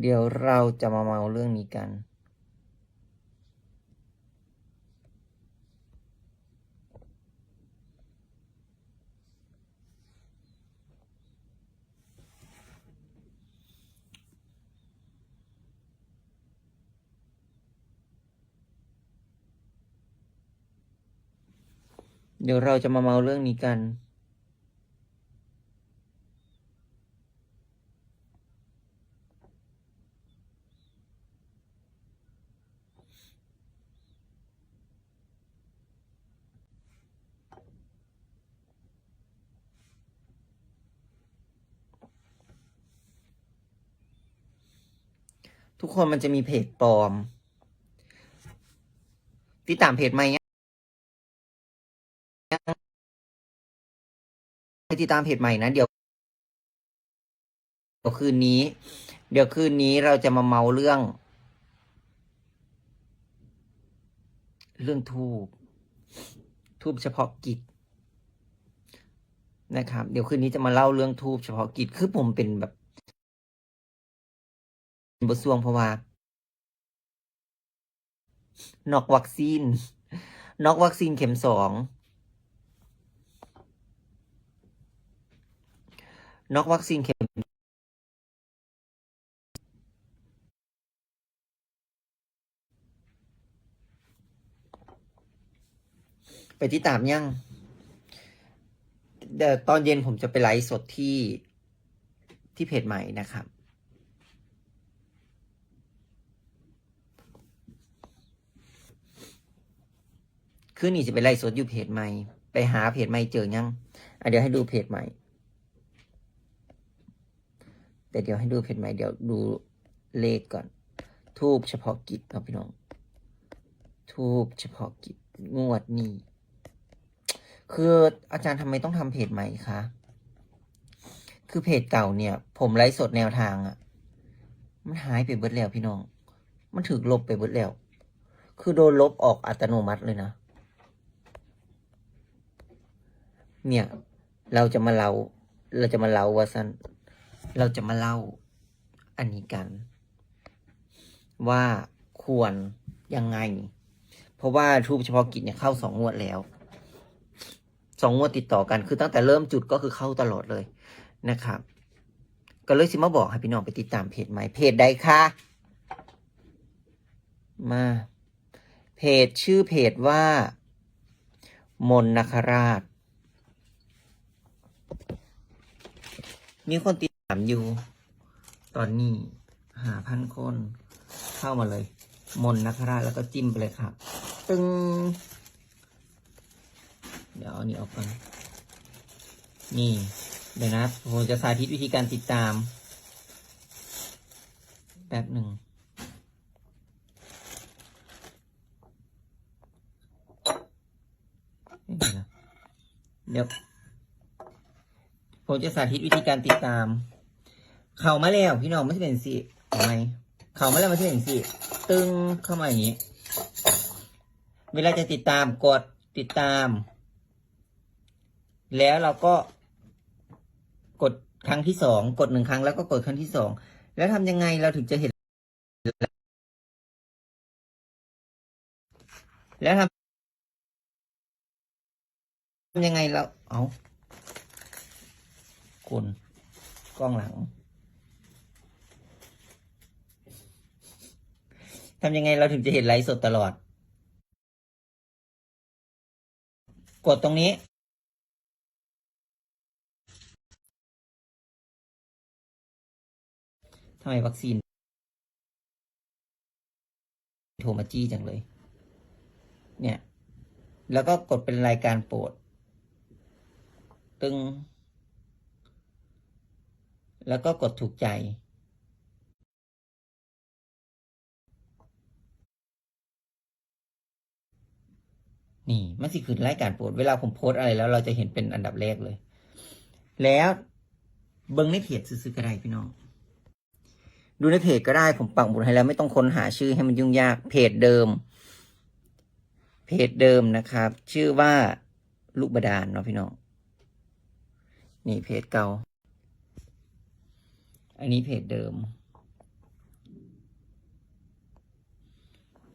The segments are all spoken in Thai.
เดี๋ยวเราจะมาเมาเรื่องนี้กัน เดี๋ยวเราจะมาเมาเรื่องนี้กัน ทุกคนมันจะมีเพจปลอม ติดตามเพจไหมยังไปติดตามเพจใหม่นะ เดี๋ยวเดี๋ยวคืนนี้ เดี๋ยวคืนนี้เราจะมาเมาเรื่อง เรื่องทูบทูบเฉพาะกิจนะครับ เดี๋ยวคืนนี้จะมาเล่าเรื่องทูบเฉพาะกิจคือผมเป็นแบบ บทสวงเพราะว่านอกวัคซีนนอกวัคซีนเข็มสองนอกวัคซีนเข็มไปที่ตามยังเดี๋ยวตอนเย็นผมจะไปไลฟ์สดที่ที่เพจใหม่นะครับ คืนนี้จะไปไล่สดอยู่เพจใหม่ ไปหาเพจใหม่เจอยังอะเดี๋ยวให้ดูเพจใหม่ แต่เดี๋ยวให้ดูเพจใหม่เดี๋ยวดูเลขก่อน ทูบเฉพาะกิจครับพี่น้อง ทูบเฉพาะกิจงวดนี้ คืออาจารย์ทำไมต้องทำเพจใหม่คะ คือเพจเก่าเนี่ย ผมไลฟ์สดแนวทางอะ่ะมันหายไปเบิดแล้วพี่น้อง มันถูกลบไปเบิดแล้ว คือโดนลบออกอัตโนมัติเลยนะ เนี่ย เราจะมาเล่า เราจะมาเล่าว่าสันเราจะมาเล่าอันนี้กัน ว่าควรยังไง เพราะว่าทูบเฉพาะกิจเนี่ยเข้าสองงวดแล้วสองงวดติดต่อกันคือตั้งแต่เริ่มจุดก็คือเข้าตลอดเลยนะครับ ก็เลยสิมาบอกให้พี่น้องไปติดตามเพจใหม่เพจใดคะมา เพจชื่อเพจว่า มนนคราช มีคนติดตามอยู่ ตอนนี้หาพันคน เข้ามาเลย มนนคราชแล้วก็จิ้มไปเลยครับตึงเดี๋ยวเอานี่ออกก่อน นี่ เดี๋ยวนะผมจะสาธิตวิธีการติดตาม แป๊บหนึ่งไม่นไรนะเดี๋ยว ผมจะสาธิตวิธีการติดตาม เข่ามาแล้วพี่น้องไม่ใช่เป็นสิทำไมเข่ามาแล้วไม่ใช่เป็นสิตึงเข้ามาอย่างนี้ เวลาจะติดตามกดติดตาม แล้วเราก็ กดครั้งที่สองกดหนึ่งครั้งแล้วก็กดครั้งที่สองแล้วทำยังไงเราถึงจะเห็น แล้วทำยังไงเราเอา คุณกล้องหลังทำยังไงเราถึงจะเห็นไลฟ์สดตลอด กดตรงนี้ ทำไมวัคซีน โทรมาจี้จังเลย เนี่ย แล้วก็กดเป็นรายการโปรด ตึง แล้วก็กดถูกใจ นี่มันสิคือรายการโปรดเวลาผมโพสอะไรแล้วเราจะเห็นเป็นอันดับแรกเลย แล้วเบิ้งในเพจซื้อๆก็ได้พี่น้อง ดูในเพจก็ได้ผมปักหมุดให้แล้ว ไม่ต้องค้นหาชื่อให้มันยุ่งยาก เพจเดิม เพจเดิมนะครับ ชื่อว่าลูกบดาลเนาะพี่น้อง นี่เพจเก่า อันนี้เพจเดิม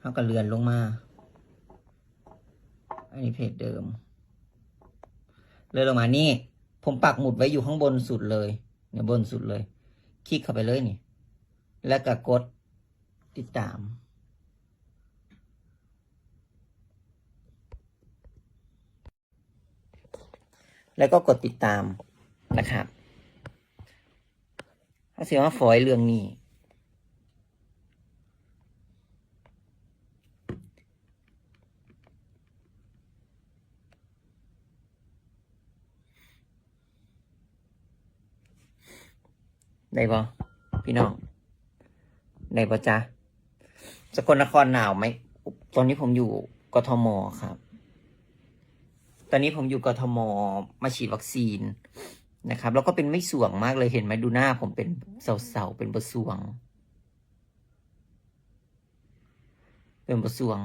เขาก็เลือนลงมา อันนี้เพจเดิม เลื่อนลงมานี่ ผมปักหมุดไว้อยู่ข้างบนสุดเลย เนี่ยบนสุดเลย คลิกเข้าไปเลยนี่ แล้วก็กดติดตาม แล้วก็กดติดตามนะครับ ถ้าเสียว่าฝอยเรื่องนี้ได้ปะพี่น้องได้ปะจ๊ะสกลนครหนาวไหมตอนนี้ผมอยู่กทมครับ ตอนนี้ผมอยู่กทมมาฉีดวัคซีน นะครับ แล้วก็เป็นไม่สวงมากเลยเห็นไหมดูหน้าผมเป็นเสาๆเป็นบะสวง เป็นบะสวง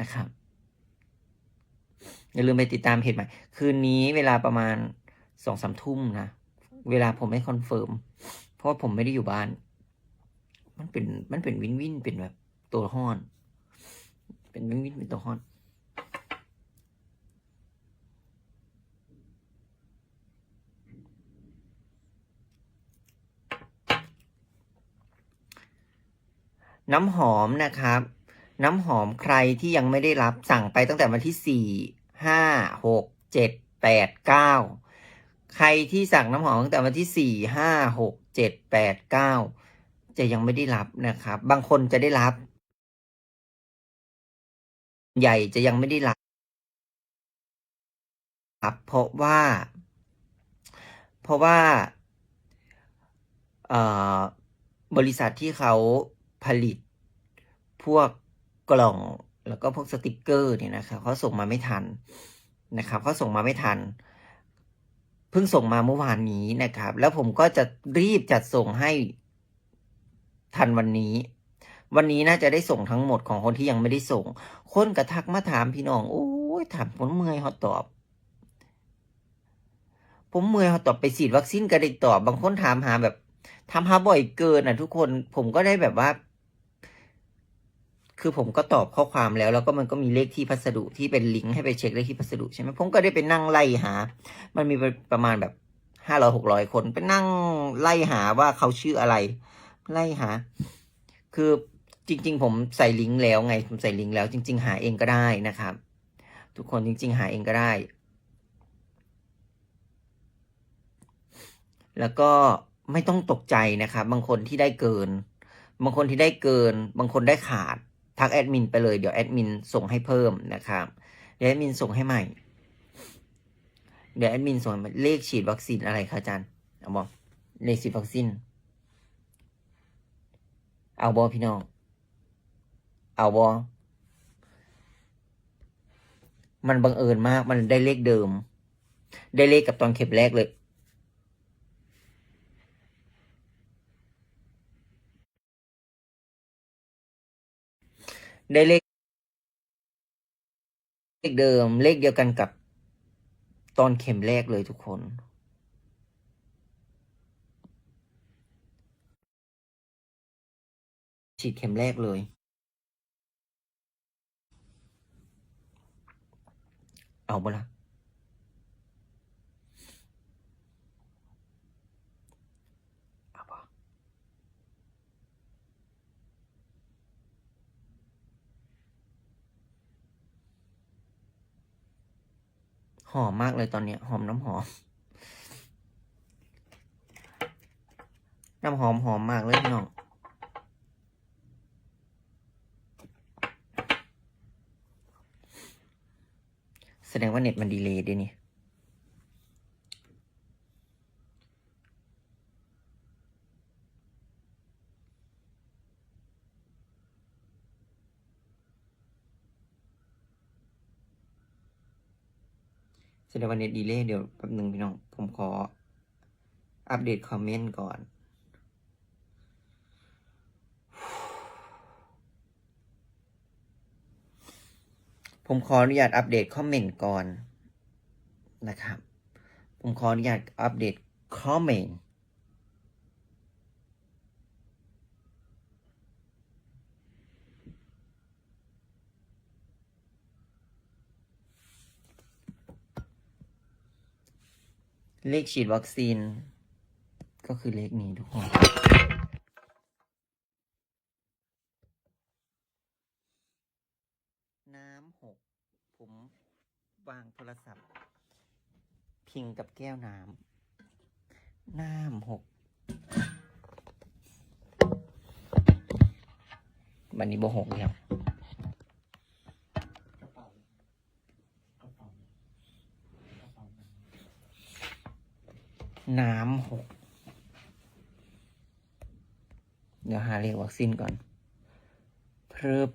นะครับ อย่าลืมไปติดตามเพจใหม่ คืนนี้เวลาประมาณสองสามทุ่มนะ เวลาผมไม่คอนเฟิร์ม เพราะผมไม่ได้อยู่บ้าน มันเป็นมันเป็นวินวินเป็นแบบตัวห้อน เป็นวินวินเป็นตัวห้อน น้ำหอมนะครับ น้ำหอมใครที่ยังไม่ได้รับสั่งไปตั้งแต่วันที่สี่ห้าหกเจ็ดแปดเก้าใครที่สั่งน้ำหอมตั้งแต่วันที่สี่ห้าหกเจ็ดแปดเก้าจะยังไม่ได้รับนะครับ บางคนจะได้รับ ใหญ่จะยังไม่ได้รับครับเพราะว่า เพราะว่าบริษัทที่เขา ผลิต พวกกล่องแล้วก็พวกสติกเกอร์เนี่ยนะครับเขาส่งมาไม่ทันนะครับเขาส่งมาไม่ทัน เพิ่งส่งมาเมื่อวานนี้นะครับ แล้วผมก็จะรีบจัดส่งให้ทันวันนี้ วันนี้น่าจะได้ส่งทั้งหมดของคนที่ยังไม่ได้ส่ง คนกระทักมาถามพี่น้อง โอ้ยถามผมเมื่อยเขาตอบ ผมเมื่อยเขาตอบไปฉีดวัคซีนก็ได้ตอบ บางคนถามหาแบบทำหาบ่อยเกินอะทุกคนผมก็ได้แบบว่า คือผมก็ตอบข้อความแล้ว แล้วก็มันก็มีเลขที่พัสดุที่เป็นลิงก์ให้ไปเช็คเลขที่พัสดุใช่ไหมผมก็ได้ไปนั่งไล่หา มันมีประมาณแบบห้าร้อยหกร้อยคนไปนั่งไล่หาว่าเขาชื่ออะไร ไล่หา คือจริง ๆ ผมใส่ลิงก์แล้วไงผมใส่ลิงก์แล้วจริง ๆ หาเองก็ได้นะครับ ทุกคนจริง ๆ หาเองก็ได้ แล้วก็ไม่ต้องตกใจนะครับ บางคนที่ได้เกิน บางคนที่ได้เกิน บางคนได้ขาด ทักแอดมินไปเลยเดี๋ยวแอดมินส่งให้เพิ่มนะครับเดี๋ยวแอดมินส่งให้ใหม่ เดี๋ยวแอดมินส่งเลขฉีดวัคซีนอะไรคะอาจารย์เอาบอกเลขฉีดวัคซีนเอาบอพี่น้องเอาบอมันบังเอิญมากมันได้เลขเดิม ได้เลขกับตอนเข็มแรกเลย ได้เลข เลขเดิม เลขเดียวกันกับตอนเข็มแรกเลยทุกคน ฉีดเข็มแรกเลย เอาบ่ละเอาบ่ห อมมากเลยตอนเนี้ย หอมน้ำหอม น้ำหอมหอมมากเลยพี่น้องแสดงว่าเน็ตมันดีเลย์ด้วยนี่ ดงว่าเน็ตดีเลย์เดี๋ยวแป๊บหนึ่งพี่น้อง ผมขอ อัปเดตคอมเมนต์ก่อน ผมขออนุญาตอัปเดตคอมเมนต์ก่อนนะครับ ผมขออนุญาตอัปเดตคอมเมนต์ เลขฉีดวัคซีน ก็คือเลขนี้ทุกคนน้ำหกผมวางโทรศัพท์ พิงกับแก้วน้ำน้ำหกบันนี้บ่หกแล้ว กระเป๋ากระเป๋ากระเป๋าเงิน น้ำหก เดี๋ยวหาเลขวัคซีนก่อนเพิ่ม